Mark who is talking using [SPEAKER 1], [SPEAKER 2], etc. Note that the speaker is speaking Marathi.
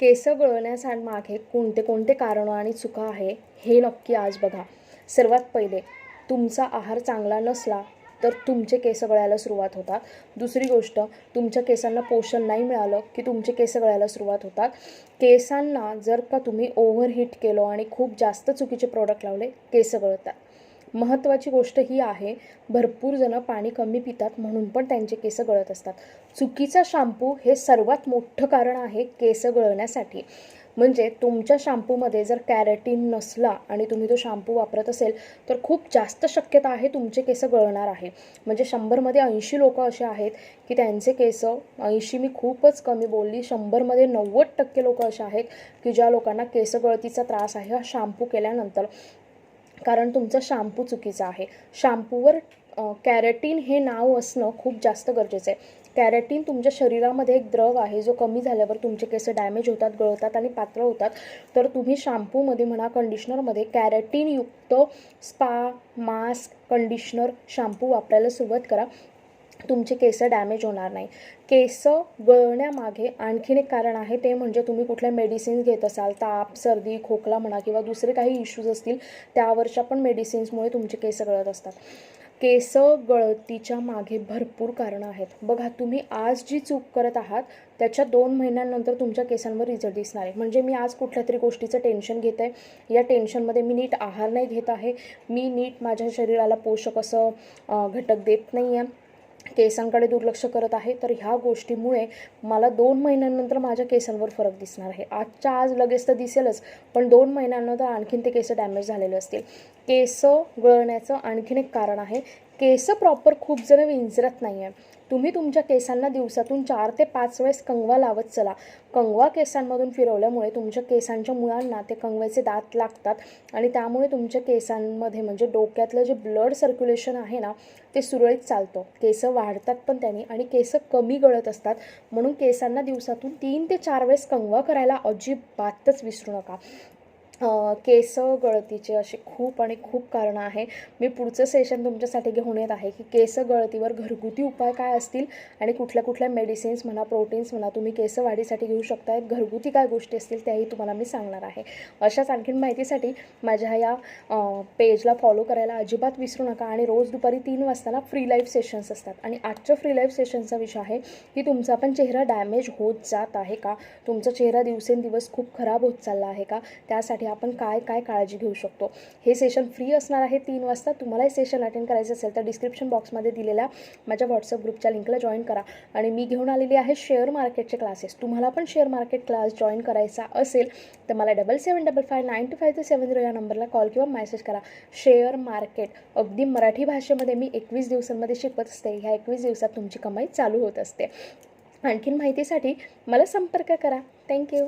[SPEAKER 1] केस गळण्यामागे कोणते कोणते कारणं आणि चुका आहे हे नक्की आज बघा. सर्वात पहिले तुमचा आहार चांगला नसला तर तुमचे केस गळायला सुरुवात होतात. दुसरी गोष्ट तुमच्या केसांना पोषण नाही मिळालं की तुमचे केस गळायला सुरुवात होतात. केसांना जर का तुम्ही ओव्हरहीट केलं आणि खूप जास्त चुकीचे प्रोडक्ट लावले केस गळतात. महत्त्वाची गोष्ट ही आहे भरपूर जणं पाणी कमी पितात म्हणून पण त्यांचे केस गळत असतात. चुकीचा शॅम्पू हे सर्वात मोठं कारण आहे केस गळण्यासाठी. म्हणजे तुमच्या शॅम्पूमध्ये जर कॅरेटीन नसला आणि तुम्ही तो शॅम्पू वापरत असेल तर खूप जास्त शक्यता आहे तुमचे केस गळणार आहे. म्हणजे शंभरमध्ये ऐंशी लोक असे आहेत की त्यांचे केस ऐंशी मी खूपच कमी बोलली शंभरमध्ये नव्वद टक्के लोक असे आहेत की ज्या लोकांना केस गळतीचा त्रास आहे हा शॅम्पू केल्यानंतर. कारण तुमचा शॅम्पू चुकीचा आहे. शाम्पूवर कॅरेटीन हे नाव असणं खूप जास्त गरजेचं आहे. कॅरेटीन तुमच्या शरीरामध्ये एक द्रव आहे जो कमी झाल्यावर तुमचे केस डॅमेज होतात गळतात आणि पातळ होतात. तर तुम्ही शॅम्पूमध्ये म्हणा कंडिशनरमध्ये कॅरेटीनयुक्त स्पा मास्क कंडिशनर शॅम्पू वापरायला सुरुवात करा. तुमचे केस डॅमेज होणार नाही. केस गळण्यामागे आणखीन एक कारण आहे ते म्हणजे तुम्ही कुठल्या मेडिसिन्स घेत असाल ताप सर्दी खोकला म्हणा किंवा दुसरे काही इश्यूज असतील त्यावरच्या पण मेडिसिन्समुळे तुमचे केस गळत असतात. केस गळतीच्या मागे भरपूर कारणं आहेत. बघा तुम्ही आज जी चूक करत आहात त्याच्या दोन महिन्यांनंतर तुमच्या केसांवर रिझल्ट दिसणार आहे. म्हणजे मी आज कुठल्या तरी गोष्टीचं टेन्शन घेत आहे या टेन्शनमध्ये मी नीट आहार नाही घेत आहे. मी नीट माझ्या शरीराला पोषक असं घटक देत नाही आहे केसांकडे दुर्लक्ष करत आहे तर ह्या गोष्टीमुळे मला दोन महिन्यानंतर माझ्या केसांवर फरक दिसणार आहे. आजच्या आज लगेच तर दिसेलच पण दोन महिन्यानंतर आणखीन ते केस डॅमेज झालेले असतील. केस गळण्याचं आणखीन एक कारण आहे. केस प्रॉपर खूप जण विंचरत नाही आहे तुम्ही तुमच्या केसांना दिवसातून चार ते पाच वेळेस कंगवा लावत चला. कंगवा केसांमधून फिरवल्यामुळे तुमच्या केसांच्या मुळांना ते कंगव्याचे दात लागतात आणि त्यामुळे तुमच्या केसांमध्ये म्हणजे डोक्यातलं जे ब्लड सर्क्युलेशन आहे ना ते सुरळीत चालतं. केस वाढतात पण त्यांनी आणि केस कमी गळत असतात. म्हणून केसांना दिवसातून तीन ते चार वेळेस कंगवा करायला अजिबातच विसरू नका. केस गळतीचे असे खूप आणि खूप कारणं आहे. मी पुढचं सेशन तुमच्यासाठी घेऊन येत आहे की केस गळतीवर घरगुती उपाय काय असतील आणि कुठल्या कुठल्या मेडिसिन्स म्हणा प्रोटीन्स म्हणा तुम्ही केस वाढीसाठी घेऊ शकता घरगुती काय गोष्टी असतील त्याही तुम्हाला मी सांगणार आहे. अशाच आणखीन माहितीसाठी माझ्या या पेजला फॉलो करायला अजिबात विसरू नका आणि रोज दुपारी तीन वाजताला फ्री लाईव्ह सेशन्स असतात. आणि आजच्या फ्री लाईव्ह सेशनचा विषय आहे की तुमचा पण चेहरा डॅमेज होत जात आहे का? तुमचा चेहरा दिवसेंदिवस खूप खराब होत चालला आहे का? त्यासाठी आपण काय काय काळजी घेऊ शकतो. हे सेशन फ्री असणार आहे तीन वाजता. तुम्हाला हे सेशन अटेंड करायचं असेल तर डिस्क्रिप्शन बॉक्समध्ये दिलेल्या माझ्या व्हॉट्सअप ग्रुपच्या लिंकला जॉईन करा. आणि मी घेऊन आलेली आहे शेअर मार्केटचे क्लासेस तुम्हाला पण शेअर मार्केट क्लास जॉईन करायचा असेल तर मला double seven double five nine two five two seven zero या नंबरला कॉल किंवा मेसेज करा. शेअर मार्केट अगदी मराठी भाषेमध्ये मी एकवीस दिवसांमध्ये शिकवत असते. ह्या एकवीस दिवसात तुमची कमाई चालू होत असते. आणखीन माहितीसाठी मला संपर्क करा. थँक्यू